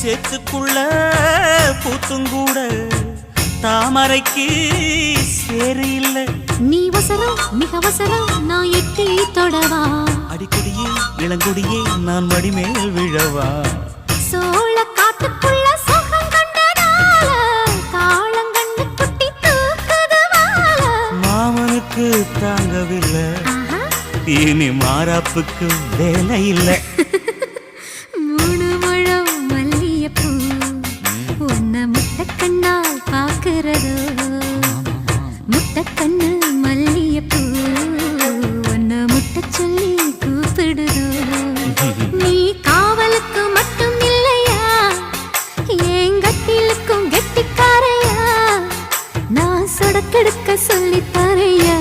சேத்துக்குள்ள பூத்துங்கூட தாமரைக்கு சேரு இல்ல. நீ வசரம் மிக வசரம் நான் எட்டி தொடவா. அடிக்கொடியே இளங்கொடியே நான் மடிமேல் விழவா. மாறாப்புக்கு தாங்கவில்லை. இனி மாறாப்புக்கு வேலை இல்லை. மூணு முழம் மல்லியப்பூ உன்னை முட்டக்கண்ணால் பார்க்கிறதோ? முட்டக்கண்ணு மல்ல தடுக்க சொல்லி தரையா